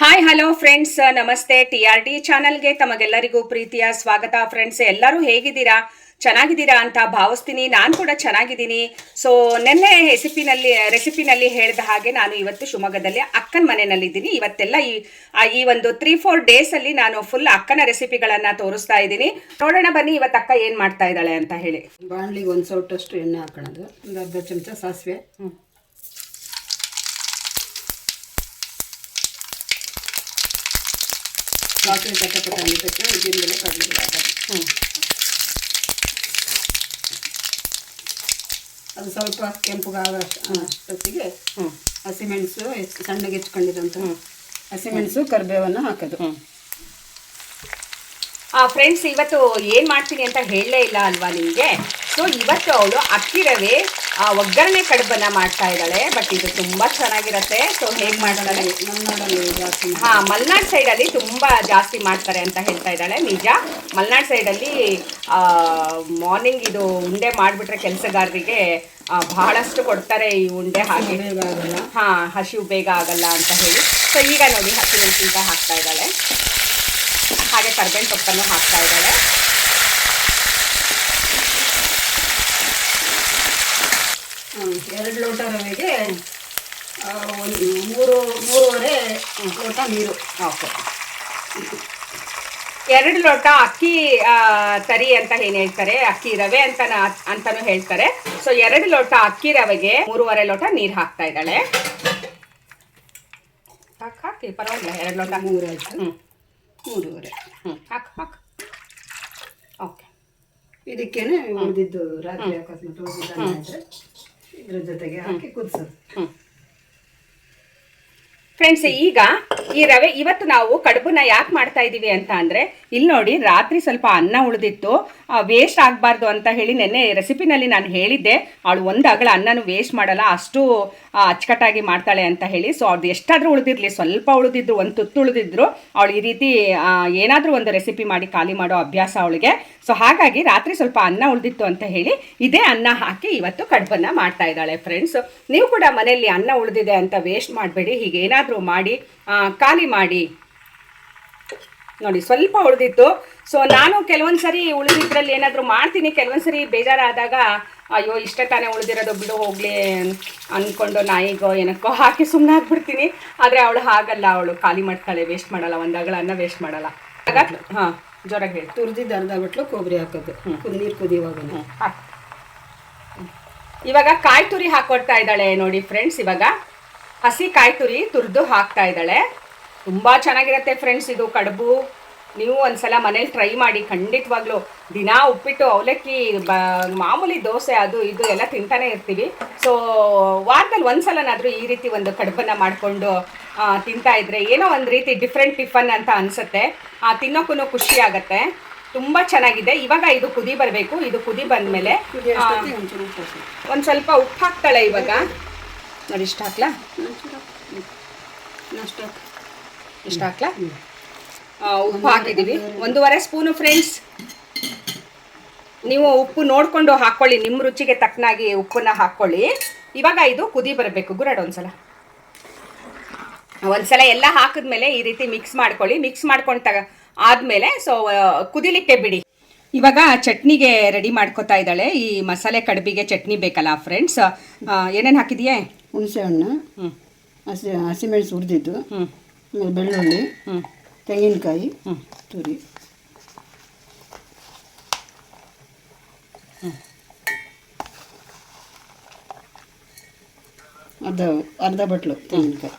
Hi hello friends namaste T R T ಚಾನಲ್ಗೆ ತಮಗೆಲ್ಲರಿಗೂ ಪ್ರೀತಿಯ ಸ್ವಾಗತ. ಫ್ರೆಂಡ್ಸ್ ಎಲ್ಲರೂ ಹೇಗಿದ್ದೀರಾ? ಚೆನ್ನಾಗಿದ್ದೀರಾ ಅಂತ ಭಾವಿಸ್ತೀನಿ. ನಾನು ಕೂಡ ಚೆನ್ನಾಗಿದ್ದೀನಿ. ಸೊ ನಿನ್ನೆ ರೆಸಿಪಿನಲ್ಲಿ ರೆಸಿಪಿನಲ್ಲಿ ಹೇಳಿದ ಹಾಗೆ ನಾನು ಇವತ್ತು ಶಿವಮೊಗ್ಗದಲ್ಲಿ ಅಕ್ಕನ ಮನೆಯಲ್ಲಿದ್ದೀನಿ. ಇವತ್ತೆಲ್ಲ ಈ ಈ ಒಂದು ತ್ರೀ ಫೋರ್ ಡೇಸಲ್ಲಿ ನಾನು ಫುಲ್ ಅಕ್ಕನ ರೆಸಿಪಿಗಳನ್ನು ತೋರಿಸ್ತಾ ಇದ್ದೀನಿ. ನೋಡೋಣ ಬನ್ನಿ. ಇವತ್ತು ಅಕ್ಕ ಏನು ಮಾಡ್ತಾ ಇದ್ದಾಳೆ ಅಂತ ಹೇಳಿ. ಬಾಣಲಿಗೆ ಒಂದು ಸೌಟಷ್ಟು ಎಣ್ಣೆ ಹಾಕೋಣದು. ಒಂದು ಅರ್ಧ ಚಮಚ ಸಾಸಿವೆ. ಅಂದ ತಕ್ಷಣ ಉದ್ದಿನಬೇಳೆ ಕಡಲೆಬೇಳೆ ಹ್ಞೂ ಅದು ಸ್ವಲ್ಪ ಕೆಂಪುಗಾಗ ಅಷ್ಟೊತ್ತಿಗೆ ಹ್ಞೂ ಹಸಿಮೆಣಸು ಹೆಚ್ಚು ಸಣ್ಣಗೆ ಹೆಚ್ಕೊಂಡಿರೋಂಥ ಹಸಿಮೆಣಸು ಕರಿಬೇವನ್ನು ಹಾಕೋದು. ಹ್ಞೂ ಫ್ರೆಂಡ್ಸ್ ಇವತ್ತು ಏನು ಮಾಡ್ತೀನಿ ಅಂತ ಹೇಳಲೇ ಇಲ್ಲ ಅಲ್ವಾ ನಿಮಗೆ? ಸೊ ಇವತ್ತು ಅವಳು ಅಕ್ಕಿ ರವೆ ಆ, ಒಗ್ಗರಣೆ ಕಡುಬನ್ನ ಮಾಡ್ತಾ ಇದ್ದಾಳೆ ಬಟ್ ಇದು ತುಂಬಾ ಚೆನ್ನಾಗಿರತ್ತೆ. ಸೊ ಹೇಗೆ ಮಾಡ್ತಾಳೆ? ಹಾ ಮಲ್ನಾಡ್ ಸೈಡಲ್ಲಿ ತುಂಬ ಜಾಸ್ತಿ ಮಾಡ್ತಾರೆ ಅಂತ ಹೇಳ್ತಾ ಇದ್ದಾಳೆ ನಿಜ. ಮಲ್ನಾಡ್ ಸೈಡಲ್ಲಿ ಮಾರ್ನಿಂಗ್ ಇದು ಉಂಡೆ ಮಾಡಿಬಿಟ್ರೆ ಕೆಲಸಗಾರರಿಗೆ ಬಹಳಷ್ಟು ಕೊಡ್ತಾರೆ ಈ ಉಂಡೆ ಹಾಗೆ. ಹಾ ಹಸಿವು ಬೇಗ ಆಗಲ್ಲ ಅಂತ ಹೇಳಿ. ಸೊ ಈಗ ನೋಡಿ ಹಸಿಮೆಣಸಿನ್ಕಾಯಿ ಹಾಕ್ತಾ ಇದ್ದಾಳೆ. ಹಾಗೆ ಕರ್ಬೇವಿನ ಸೊಪ್ಪನ್ನು ಹಾಕ್ತಾ ಇದ್ದಾಳೆ. ಎರಡು ಲೋಟ ರವೆಗೆ ಒಂದು ಮೂರು ಮೂರುವರೆ ಲೋಟ ನೀರು ಓಕೆ ಎರಡು ಲೋಟ ಅಕ್ಕಿ ತರಿ ಅಂತ ಏನು ಹೇಳ್ತಾರೆ? ಅಕ್ಕಿ ರವೆ ಅಂತ ಅಂತಾನು ಹೇಳ್ತಾರೆ. ಸೊ ಎರಡು ಲೋಟ ಅಕ್ಕಿ ರವೆಗೆ ಮೂರುವರೆ ಲೋಟ ನೀರು ಹಾಕ್ತಾ ಇದ್ದಾಳೆ. ಹಾಕ್ ಹಾಕಿ ಪರವಾಗಿಲ್ಲ ಎರಡು ಲೋಟ. ಮೂರು ಆಯಿತು? ಹ್ಞೂ ಮೂರುವರೆ. ಹ್ಞೂ ಹಾಕ್ ಹಾಕ್. ಓಕೆ ಇದಕ್ಕೇನೆ ಉಳಿದಿದ್ದು ರಾತ್ರಿ ಅನ್ನ ಇದ್ರೆ ಜೊತೆಗೆ ಹಾಕಿ ಕುದಿಸೋದು. ಫ್ರೆಂಡ್ಸ್ ಈಗ ಈ ರವೆ ಇವತ್ತು ನಾವು ಕಡುಬನ್ನ ಯಾಕೆ ಮಾಡ್ತಾ ಇದ್ದೀವಿ ಅಂತ ಅಂದರೆ ಇಲ್ಲಿ ನೋಡಿ ರಾತ್ರಿ ಸ್ವಲ್ಪ ಅನ್ನ ಉಳಿದಿತ್ತು ವೇಸ್ಟ್ ಆಗಬಾರ್ದು ಅಂತ ಹೇಳಿ ನೆನ್ನೆ ರೆಸಿಪಿನಲ್ಲಿ ನಾನು ಹೇಳಿದ್ದೆ. ಅವಳು ಒಂದು ಅಗಳ ಅನ್ನನೂ ವೇಸ್ಟ್ ಮಾಡಲ್ಲ ಅಷ್ಟು ಅಚ್ಚುಕಟ್ಟಾಗಿ ಮಾಡ್ತಾಳೆ ಅಂತ ಹೇಳಿ. ಸೊ ಅವ್ರದ್ದು ಎಷ್ಟಾದರೂ ಉಳಿದಿರಲಿ ಸ್ವಲ್ಪ ಉಳಿದಿದ್ರು ಒಂದು ತುತ್ತು ಉಳಿದಿದ್ರು. ಅವಳು ಈ ರೀತಿ ಏನಾದರೂ ಒಂದು ರೆಸಿಪಿ ಮಾಡಿ ಖಾಲಿ ಮಾಡೋ ಅಭ್ಯಾಸ ಅವಳಿಗೆ. ಸೊ ಹಾಗಾಗಿ ರಾತ್ರಿ ಸ್ವಲ್ಪ ಅನ್ನ ಉಳಿದಿತ್ತು ಅಂತ ಹೇಳಿ ಇದೇ ಅನ್ನ ಹಾಕಿ ಇವತ್ತು ಕಡುಬನ್ನ ಮಾಡ್ತಾ ಇದ್ದಾಳೆ ಫ್ರೆಂಡ್ಸ್ ನೀವು ಕೂಡ ಮನೆಯಲ್ಲಿ ಅನ್ನ ಉಳಿದಿದೆ ಅಂತ ವೇಸ್ಟ್ ಮಾಡಬೇಡಿ, ಹೀಗೆ ಏನಾದರೂ ಮಾಡಿ ಖಾಲಿ ಮಾಡಿ. ನೋಡಿ, ಸ್ವಲ್ಪ ಉಳಿದಿತ್ತು. ಸೊ ನಾನು ಕೆಲವೊಂದು ಸರಿ ಉಳಿದಿದ್ರಲ್ಲಿ ಏನಾದರೂ ಮಾಡ್ತೀನಿ ಕೆಲವೊಂದು ಸರಿ ಬೇಜಾರಾದಾಗ, ಅಯ್ಯೋ, ಇಷ್ಟ ತಾನೇ ಉಳಿದಿರೋದು, ಬಿಡು, ಹೋಗಲಿ ಅಂದ್ಕೊಂಡು ನಾಯಿಗೋ ಏನಕ್ಕೋ ಹಾಕಿ ಸುಮ್ಮನೆ ಆಗ್ಬಿಡ್ತೀನಿ. ಆದರೆ ಅವಳು ಹಾಗಲ್ಲ, ಅವಳು ಖಾಲಿ ಮಾಡ್ತಾಳೆ ವೇಸ್ಟ್ ಮಾಡಲ್ಲ ಒಂದಾಗಳ ಅನ್ನ ವೇಸ್ಟ್ ಮಾಡಲ್ಲ. ಹಾಂ. ಜೋರಾಗಿ ಹೇಳಿ. ತುರಿದಿದ್ದು ಅರ್ಧ ಬಿಟ್ಲು ಕೊಬ್ಬರಿ ಹಾಕೋದು ಕುದ್ ನೀರು ಕುದಿಯುವಾಗ ಹಾಕ್. ಇವಾಗ ಕಾಯಿ ತುರಿ ಹಾಕೊಡ್ತಾ ಇದ್ದಾಳೆ ನೋಡಿ ಫ್ರೆಂಡ್ಸ್ ಇವಾಗ ಹಸಿ ಕಾಯಿ ತುರಿ ತುರಿದು ಹಾಕ್ತಾ ಇದ್ದಾಳೆ. ತುಂಬ ಚೆನ್ನಾಗಿರುತ್ತೆ ಫ್ರೆಂಡ್ಸ್ ಇದು ಕಡುಬು. ನೀವು ಒಂದ್ಸಲ ಮನೇಲಿ ಟ್ರೈ ಮಾಡಿ ಖಂಡಿತವಾಗ್ಲೂ ದಿನಾ ಉಪ್ಪಿಟ್ಟು ಅವಲಕ್ಕಿ ಬ ಮಾಮೂಲಿ ದೋಸೆ ಅದು ಇದು ಎಲ್ಲ ತಿಂತಾನೆ ಇರ್ತೀವಿ. ಸೊ ವಾರದಲ್ಲಿ ಒಂದ್ಸಲನಾದ್ರೂ ಈ ರೀತಿ ಒಂದು ಕಡಬನ್ನ ಮಾಡಿಕೊಂಡು ತಿಂತಾ ಇದ್ರೆ ಏನೋ ಒಂದು ರೀತಿ ಡಿಫ್ರೆಂಟ್ ಟಿಫನ್ ಅಂತ ಅನಿಸುತ್ತೆ. ತಿನ್ನೋಕ್ಕೂ ಖುಷಿ ಆಗುತ್ತೆ. ತುಂಬ ಚೆನ್ನಾಗಿದೆ. ಇವಾಗ ಇದು ಕುದಿ ಬರಬೇಕು. ಇದು ಕುದಿ ಬಂದಮೇಲೆ ಒಂದು ಸ್ವಲ್ಪ ಉಪ್ಪು ಹಾಕ್ತಾಳೆ ಇವಾಗ. ನೋಡಿ ಇಷ್ಟ ಹಾಕ್ಲಾ? ಇಷ್ಟ ಹಾಕ್ಲಾ? ಉಪ್ಪು ಹಾಕಿದ್ದೀವಿ. ಒಂದೂವರೆ ಸ್ಪೂನು ಫ್ರೆಂಡ್ಸ್ ನೀವು ಉಪ್ಪು ನೋಡಿಕೊಂಡು ಹಾಕ್ಕೊಳ್ಳಿ ನಿಮ್ಮ ರುಚಿಗೆ ತಕ್ಕನಾಗಿ ಉಪ್ಪನ್ನ ಹಾಕ್ಕೊಳ್ಳಿ ಇವಾಗ ಇದು ಕುದಿ ಬರಬೇಕು. ಗುರಾಡ್ ಒಂದ್ಸಲ. ಒಂದ್ಸಲ ಎಲ್ಲ ಹಾಕಿದ್ಮೇಲೆ ಈ ರೀತಿ ಮಿಕ್ಸ್ ಮಾಡ್ಕೊಳ್ಳಿ. ಮಿಕ್ಸ್ ಮಾಡ್ಕೊಂಡು ತಗ ಆದಮೇಲೆ ಸೊ ಕುದಿಲಿಕ್ಕೆ ಬಿಡಿ. ಇವಾಗ ಚಟ್ನಿಗೆ ರೆಡಿ ಮಾಡ್ಕೋತಾ ಇದ್ದಾಳೆ. ಈ ಮಸಾಲೆ ಕಡುಬಿಗೆ ಚಟ್ನಿ ಬೇಕಲ್ಲ ಫ್ರೆಂಡ್ಸ್ ಏನೇನು ಹಾಕಿದೆಯೇ? ಹುಣಸೆ ಹಣ್ಣು ಹಸಿ ಹಸಿಮೆಣಸು ಹುರಿದಿದ್ದು ಬೆಳ್ಳುಳ್ಳಿ ತೆಂಗಿನಕಾಯಿ ಹ್ಞೂ ತುರಿ. ಅರ್ಧ ಅರ್ಧ ಬಟ್ಲು ತೆಂಗಿನಕಾಯಿ.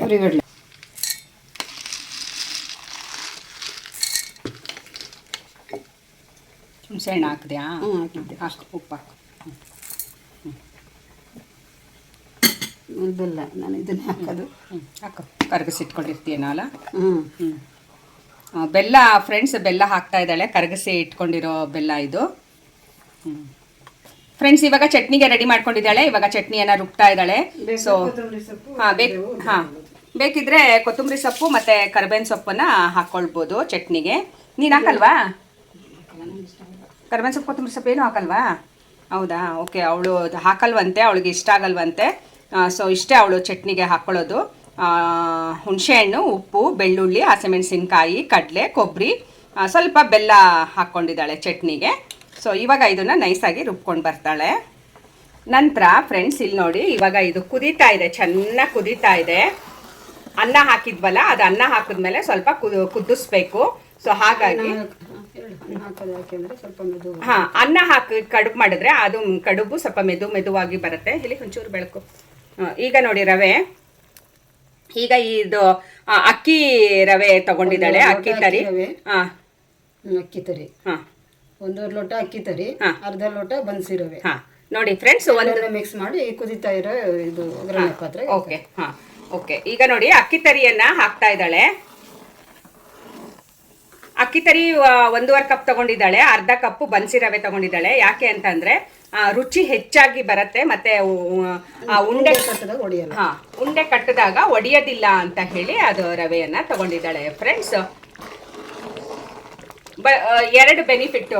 ಹುರಿಗಡ್ಲೆ ಹುಣಸೆ ಹಣ್ಣು ಹಾಕಿದ್ಯಾ? ಹ್ಞೂ ಹಾಕಿದ್ದೆ. ಹಾಕು ಉಪ್ಪು ಹಾಕು ಆಮೇಲೆ ಬೆಲ್ಲ ನಾನು ಇದನ್ನೇ ಹಾಕೋದು. ಹ್ಞೂ ಹಾಕು. ಕರಗಿಸಿಟ್ಕೊಂಡಿರ್ತೀಯನಲ್ಲ ಹ್ಞೂ ಬೆಲ್ಲ ಫ್ರೆಂಡ್ಸ್ ಬೆಲ್ಲ ಹಾಕ್ತಾ ಇದ್ದಾಳೆ. ಕರಗಿಸಿ ಇಟ್ಕೊಂಡಿರೋ ಬೆಲ್ಲ ಇದು. ಹ್ಞೂ ಫ್ರೆಂಡ್ಸ್ ಇವಾಗ ಚಟ್ನಿಗೆ ರೆಡಿ ಮಾಡ್ಕೊಂಡಿದ್ದಾಳೆ. ಇವಾಗ ಚಟ್ನಿಯನ್ನು ರುಬ್ತಾ ಇದ್ದಾಳೆ. ಸೊ ಕೊತ್ತಂಬರಿ ಸೊಪ್ಪು ಹಾಂ ಬೇಕು ಹಾಂ. ಬೇಕಿದ್ರೆ ಕೊತ್ತಂಬರಿ ಸೊಪ್ಪು ಮತ್ತು ಕರ್ಬೇವಿನ ಸೊಪ್ಪನ್ನು ಹಾಕೊಳ್ಬೋದು ಚಟ್ನಿಗೆ. ನೀನು ಹಾಕಲ್ವಾ? ಕರ್ಬೇವಿನ ಸೊಪ್ಪು ಕೊತ್ತಂಬರಿ ಸೊಪ್ಪು ಏನು ಹಾಕಲ್ವಾ? ಹೌದಾ? ಓಕೆ ಅವಳು ಹಾಕಲ್ವಂತೆ ಅವಳಿಗೆ ಇಷ್ಟ ಆಗಲ್ವಂತೆ. ಸೊ ಇಷ್ಟೇ ಅವಳು ಚಟ್ನಿಗೆ ಹಾಕ್ಕೊಳ್ಳೋದು ಹುಣಸೆಹಣ್ಣು ಉಪ್ಪು ಬೆಳ್ಳುಳ್ಳಿ ಹಸಿಮೆಣಸಿನ್ಕಾಯಿ ಕಡಲೆ ಕೊಬ್ಬರಿ ಸ್ವಲ್ಪ ಬೆಲ್ಲ ಹಾಕ್ಕೊಂಡಿದ್ದಾಳೆ ಚಟ್ನಿಗೆ. ಸೊ ಇವಾಗ ಇದನ್ನು ನೈಸಾಗಿ ರುಬ್ಕೊಂಡು ಬರ್ತಾಳೆ. ನಂತರ ಫ್ರೆಂಡ್ಸ್ ಇಲ್ಲಿ ನೋಡಿ ಇವಾಗ ಇದು ಕುದೀತಾ ಇದೆ ಚೆನ್ನಾಗಿ ಕುದೀತಾ ಇದೆ. ಅನ್ನ ಹಾಕಿದ್ವಲ್ಲ ಅದು ಅನ್ನ ಹಾಕಿದ್ಮೇಲೆ ಸ್ವಲ್ಪ ಕುದು ಕುದಿಸ್ಬೇಕು ಸೊ ಹಾಗಾಗಿ ಹಾ ಅನ್ನ ಹಾಕಿ ಕಡುಬು ಮಾಡಿದ್ರೆ ಅದು ಕಡುಬು ಸ್ವಲ್ಪ ಮೆದು ಮೆದುವಾಗಿ ಬರುತ್ತೆ. ಇಲ್ಲಿ ಒಂಚೂರು ಬೆಳಕು. ಈಗ ನೋಡಿ ರವೆ. ಈಗ ಇದು ಅಕ್ಕಿ ರವೆ ತಗೊಂಡಿದ್ದಾಳೆ ಅಕ್ಕಿ ತರಿ. ಹಾ. ಹ್ಮ್, ಅಕ್ಕಿ ತರಿ. ಹಾ. ಒಂದೂವರೆ ಲೋಟ ಅಕ್ಕಿ ತರಿ ಹಾ. ಅರ್ಧ ಲೋಟ ಬನ್ಸಿ ರವೆ. ಹಾ. ನೋಡಿ ಫ್ರೆಂಡ್ಸ್ ಒಂದನ್ನ ಮಿಕ್ಸ್ ಮಾಡಿ ಕುದಿತಾ ಇರೋ ಇದು ಒಗ್ಗರಣೆ ಪಾತ್ರೆ. ಓಕೆ. ಹಾ. ಓಕೆ. ಈಗ ನೋಡಿ ಅಕ್ಕಿ ತರಿಯನ್ನ ಹಾಕ್ತಾ ಇದ್ದಾಳೆ. ಅಕ್ಕಿ ತರಿ ಒಂದೂವರೆ ಕಪ್ ತಗೊಂಡಿದ್ದಾಳೆ ಅರ್ಧ ಕಪ್ ಬನ್ಸಿ ರವೆ ತಗೊಂಡಿದ್ದಾಳೆ. ಯಾಕೆ ಅಂತಂದ್ರೆ ರುಚಿ ಹೆಚ್ಚಾಗಿ ಬರುತ್ತೆ ಮತ್ತೆ ಉಂಡೆ ಹಾ ಉಂಡೆ ಕಟ್ಟಿದಾಗ ಒಡೆಯೋದಿಲ್ಲ ಅಂತ ಹೇಳಿ ಅದು ರವೆಯನ್ನ ತಗೊಂಡಿದ್ದಾಳೆ ಫ್ರೆಂಡ್ಸ್ ಬ ಎರಡು ಬೆನಿಫಿಟ್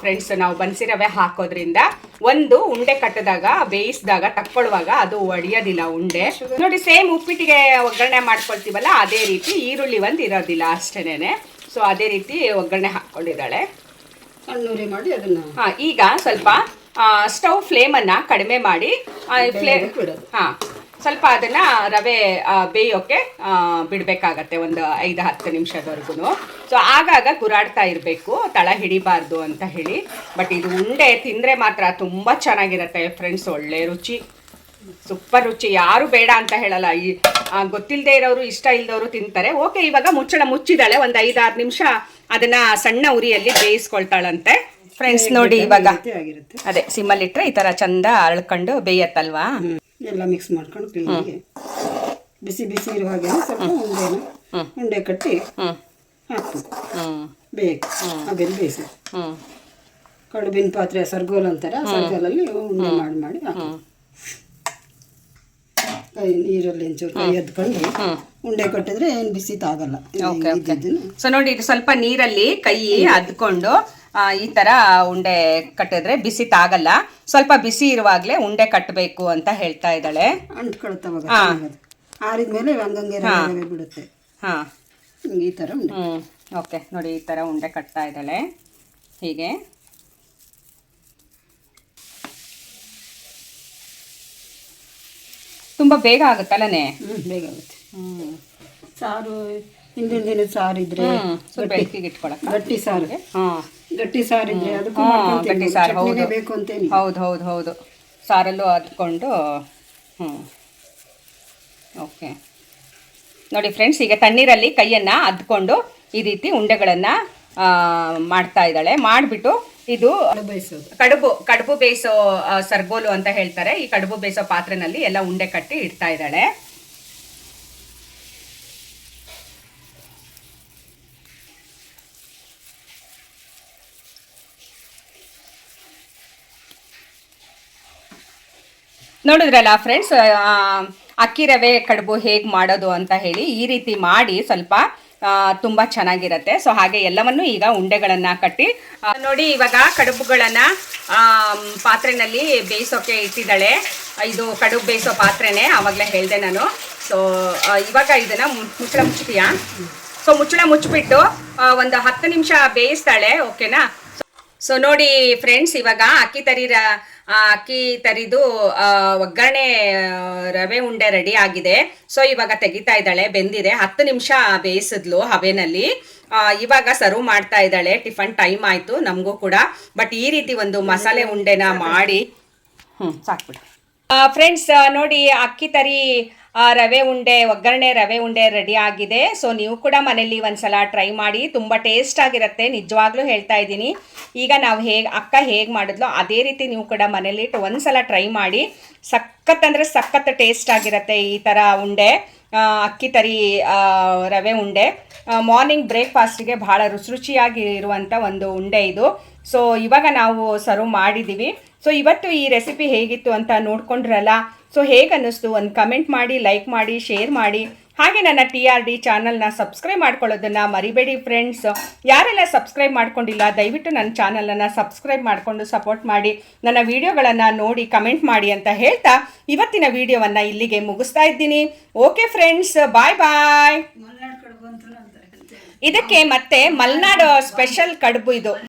ಫ್ರೆಂಡ್ಸ್ ನಾವು ಬನ್ಸಿ ರವೆ ಹಾಕೋದ್ರಿಂದ. ಒಂದು ಉಂಡೆ ಕಟ್ಟಿದಾಗ ಬೇಯಿಸಿದಾಗ ತಕ್ಕೊಳ್ಳುವಾಗ ಅದು ಒಡೆಯೋದಿಲ್ಲ ಉಂಡೆ. ನೋಡಿ ಸೇಮ್ ಉಪ್ಪಿಟ್ಟಿಗೆ ಒಗ್ಗರಣೆ ಮಾಡ್ಕೊಳ್ತೀವಲ್ಲ ಅದೇ ರೀತಿ ಈರುಳ್ಳಿ ಒಂದು ಇರೋದಿಲ್ಲ ಅಷ್ಟೇನೆ ಸೊ ಅದೇ ರೀತಿ ಒಗ್ಗರಣೆ ಹಾಕ್ಕೊಂಡಿದ್ದಾಳೆ ಮಾಡಿ ಅದನ್ನ ಹಾ ಈಗ ಸ್ವಲ್ಪ ಸ್ಟವ್ ಫ್ಲೇಮನ್ನು ಕಡಿಮೆ ಮಾಡಿ ಫ್ಲೇಮ್ ಹಾಂ ಸ್ವಲ್ಪ ಅದನ್ನ ರವೆ ಬೇಯೋಕೆ ಬಿಡ್ಬೇಕಾಗತ್ತೆ ಒಂದು ಐದು ಹತ್ತು ನಿಮಿಷದವರೆಗೂ ಸೊ ಆಗಾಗ ಗುರಾಡ್ತಾ ಇರಬೇಕು ತಳ ಹಿಡಿಬಾರ್ದು ಅಂತ ಹೇಳಿ. ಬಟ್ ಇದು ಉಂಡೆ ತಿಂದರೆ ಮಾತ್ರ ತುಂಬ ಚೆನ್ನಾಗಿರುತ್ತೆ ಫ್ರೆಂಡ್ಸ್ ಒಳ್ಳೆ ರುಚಿ. ಸೂಪರ್ ರುಚಿ ಯಾರು ಬೇಡ ಅಂತ ಹೇಳಲ್ಲ. ಈ ಗೊತ್ತಿಲ್ಲದೆ ಇರೋರು ಇಷ್ಟ ಇಲ್ದವರು ತಿಂತಾರೆ. ಓಕೆ ಇವಾಗ ಮುಚ್ಚಳ ಮುಚ್ಚಿದಾಳೆ ಒಂದು ಐದಾರು ನಿಮಿಷ ಅದನ್ನ ಸಣ್ಣ ಉರಿಯಲ್ಲಿ ಬೇಯಿಸ್ಕೊಳ್ತಾಳಂತೆ. ಫ್ರೆಂಡ್ಸ್ ನೋಡಿ ಇವಾಗ. ಆಗಿರುತ್ತೆ ಅದೇ ಸಿಮ್ಮಲ್ಲಿಟ್ರೆ ಈ ಥರ ಚಂದ ಅಳ್ಕೊಂಡು ಬೇಯತ್ತಲ್ವಾ. ಎಲ್ಲ ಮಿಕ್ಸ್ ಮಾಡ್ಕೊಂಡು ಕ್ಲೀನಾಗಿ ಬಿಸಿ ಬಿಸಿ ಇರುವಾಗೆ ಸ್ವಲ್ಪ ಉಂಡೆ ಉಂಡೆ ಕಟ್ಟಿ ಹಾಕ್ಬೇಕು. ಬೇಯಿಸಿ. ಕಡುಬಿನ ಪಾತ್ರೆ ಸರ್ಗೋಲ್ ಅಂತಾರೆ ಸರ್ಗೋಲಲ್ಲಿ ಉಂಡೆ ಮಾಡಿ ಮಾಡಿ ಕೈ ನೀರಲ್ಲಿ ಒಂಚೂರು ಕೈ ಎದ್ಕೊಂಡು ಉಂಡೆ ಕಟ್ಟಿದ್ರೆ ಏನು ಬಿಸಿ ತಾಗಲ್ಲ. ಸೊ ನೋಡಿ ಸ್ವಲ್ಪ ನೀರಲ್ಲಿ ಕೈ ಅದ್ಕೊಂಡು ಈ ಥರ ಉಂಡೆ ಕಟ್ಟಿದ್ರೆ ಬಿಸಿ ತಾಗಲ್ಲ. ಸ್ವಲ್ಪ ಬಿಸಿ ಇರುವಾಗಲೇ ಉಂಡೆ ಕಟ್ಟಬೇಕು ಅಂತ ಹೇಳ್ತಾ ಇದ್ದಾಳೆ. ಬಿಡುತ್ತೆ. ಹಾಂ. ಈ ಥರ ಹ್ಞೂ ಓಕೆ. ನೋಡಿ ಈ ಥರ ಉಂಡೆ ಕಟ್ತಾ ಇದ್ದಾಳೆ. ಹೀಗೆ. ತುಂಬ ಬೇಗ ಆಗುತ್ತಲ್ಲನೇ? ಬೇಗ ಆಗುತ್ತೆ. ಹ್ಞೂ ಸಾರು ಹಿಂದಿನ ದಿನ ಸಾರು ಇದ್ರೆ ಸ್ವಲ್ಪ ಬೆಳಕಿಗೆ ಇಟ್ಕೊಳಕ್ಕೆ ಗಟ್ಟಿ ಸಾರು. ಗಟ್ಟಿ ಸಾರು ಇದ್ರೆ ಹಾ, ಗಟ್ಟಿ. ಸಾರು, ಹೌದು. ಬೇಕು ಅಂತೇನಿ ಹೌದು ಹೌದು ಹೌದು. ಸಾರಲ್ಲೂ ಹತ್ಕೊಂಡು ಹ್ಞೂ ಓಕೆ. ನೋಡಿ ಫ್ರೆಂಡ್ಸ್ ಈಗ ತಣ್ಣೀರಲ್ಲಿ ಕೈಯನ್ನು ಅದ್ಕೊಂಡು ಈ ರೀತಿ ಉಂಡೆಗಳನ್ನು ಮಾಡ್ತಾ ಇದ್ದಾಳೆ. ಮಾಡಿಬಿಟ್ಟು ಇದು ಕಡುಬು ಕಡುಬು ಬೇಯಿಸೋ ಸರ್ಗೋಲು ಅಂತ ಹೇಳ್ತಾರೆ. ಈ ಕಡುಬು ಬೇಯಿಸೋ ಪಾತ್ರೆನಲ್ಲಿ ಎಲ್ಲ ಉಂಡೆ ಕಟ್ಟಿ ಇಡ್ತಾ ಇದ್ದಾಳೆ. ನೋಡಿದ್ರಲ್ಲ ಫ್ರೆಂಡ್ಸ್ ಅಕ್ಕಿ ರವೆ ಕಡುಬು ಹೇಗೆ ಮಾಡೋದು ಅಂತ ಹೇಳಿ ಈ ರೀತಿ ಮಾಡಿ ಸ್ವಲ್ಪ ತುಂಬ ಚೆನ್ನಾಗಿರುತ್ತೆ. ಸೊ ಹಾಗೆ ಎಲ್ಲವನ್ನು ಈಗ ಉಂಡೆಗಳನ್ನು ಕಟ್ಟಿ ನೋಡಿ ಇವಾಗ ಕಡುಬುಗಳನ್ನು ಪಾತ್ರೆನಲ್ಲಿ ಬೇಯಿಸೋಕೆ ಇಟ್ಟಿದ್ದಾಳೆ. ಇದು ಕಡುಬು ಬೇಯಿಸೋ ಪಾತ್ರೆನೇ, ಆವಾಗಲೇ ಹೇಳಿದೆ ನಾನು. ಸೊ ಇವಾಗ ಇದನ್ನು ಮುಚ್ಚಳ ಮುಚ್ಚಿಯಾ ಸೊ ಮುಚ್ಚಳ ಮುಚ್ಚಿಬಿಟ್ಟು ಒಂದು ಹತ್ತು ನಿಮಿಷ ಬೇಯಿಸ್ತಾಳೆ ಓಕೆನಾ ಸೊ ನೋಡಿ ಫ್ರೆಂಡ್ಸ್ ಇವಾಗ ಅಕ್ಕಿ ತರಿ ಅಕ್ಕಿ ತರಿದು ಒಗ್ಗರಣೆ ರವೆ ಉಂಡೆ ರೆಡಿ ಆಗಿದೆ. ಸೊ ಇವಾಗ ತೆಗಿತಾ ಇದ್ದಾಳೆ ಬೆಂದಿದೆ. ಹತ್ತು ನಿಮಿಷ ಬೇಯಿಸಿದ್ಲು ಹವೆನಲ್ಲಿ. ಇವಾಗ ಸರ್ವ್ ಮಾಡ್ತಾ ಇದ್ದಾಳೆ. ಟಿಫನ್ ಟೈಮ್ ಆಯಿತು ನಮಗೂ ಕೂಡ. ಬಟ್ ಈ ರೀತಿ ಒಂದು ಮಸಾಲೆ ಉಂಡೆನ ಮಾಡಿ ಹ್ಞೂ ಸಾಕ್ಬಿಡು. ಫ್ರೆಂಡ್ಸ್ ನೋಡಿ ಅಕ್ಕಿ ತರಿ ರವೆ ಉಂಡೆ, ಒಗ್ಗರಣೆ ರವೆ ಉಂಡೆ ರೆಡಿ ಆಗಿದೆ. ಸೊ ನೀವು ಕೂಡ ಮನೇಲಿ ಒಂದ್ಸಲ ಟ್ರೈ ಮಾಡಿ, ತುಂಬ ಟೇಸ್ಟ್ ಆಗಿರುತ್ತೆ, ನಿಜವಾಗ್ಲೂ ಹೇಳ್ತಾ ಇದ್ದೀನಿ. ಈಗ ನಾವು ಹೇಗೆ, ಅಕ್ಕ ಹೇಗೆ ಮಾಡಿದ್ಲೋ ಅದೇ ರೀತಿ ನೀವು ಕೂಡ ಮನೇಲಿ ಒಂದ್ಸಲ ಟ್ರೈ ಮಾಡಿ, ಸಖತ್ ಅಂದರೆ ಸಖತ್ ಟೇಸ್ಟ್ ಆಗಿರುತ್ತೆ ಈ ಥರ ಉಂಡೆ ಅಕ್ಕಿ ತರಿ ರವೆ ಉಂಡೆ. ಮಾರ್ನಿಂಗ್ ಬ್ರೇಕ್ಫಾಸ್ಟಿಗೆ ಭಾಳ ರುಚಿ ರುಚಿಯಾಗಿ ಇರುವಂಥ ಒಂದು ಉಂಡೆ ಇದು. ಸೊ ಇವಾಗ ನಾವು ಸರ್ವ್ ಮಾಡಿದ್ದೀವಿ ಸೊ ಇವತ್ತು ಈ ರೆಸಿಪಿ ಹೇಗಿತ್ತು ಅಂತ ನೋಡ್ಕೊಂಡ್ರಲ್ಲ? ಸೊ ಹೇಗೆ ಅನ್ನಿಸ್ತು ಒಂದು ಕಮೆಂಟ್ ಮಾಡಿ ಲೈಕ್ ಮಾಡಿ ಶೇರ್ ಮಾಡಿ. ಹಾಗೆ ನನ್ನ ಟಿ ಆರ್ ಡಿ ಚಾನಲ್ನ ಸಬ್ಸ್ಕ್ರೈಬ್ ಮಾಡ್ಕೊಳ್ಳೋದನ್ನು ಮರಿಬೇಡಿ ಫ್ರೆಂಡ್ಸ್ ಯಾರೆಲ್ಲ ಸಬ್ಸ್ಕ್ರೈಬ್ ಮಾಡ್ಕೊಂಡಿಲ್ಲ ದಯವಿಟ್ಟು ನನ್ನ ಚಾನಲನ್ನು ಸಬ್ಸ್ಕ್ರೈಬ್ ಮಾಡಿಕೊಂಡು ಸಪೋರ್ಟ್ ಮಾಡಿ. ನನ್ನ ವೀಡಿಯೋಗಳನ್ನು ನೋಡಿ ಕಮೆಂಟ್ ಮಾಡಿ ಅಂತ ಹೇಳ್ತಾ ಇವತ್ತಿನ ವಿಡಿಯೋವನ್ನು ಇಲ್ಲಿಗೆ ಮುಗಿಸ್ತಾ ಇದ್ದೀನಿ. ಓಕೆ ಫ್ರೆಂಡ್ಸ್ ಬಾಯ್ ಬಾಯ್ ಇದಕ್ಕೆ ಮತ್ತೆ ಮಲ್ನಾಡು ಸ್ಪೆಷಲ್ ಕಡುಬು ಇದು.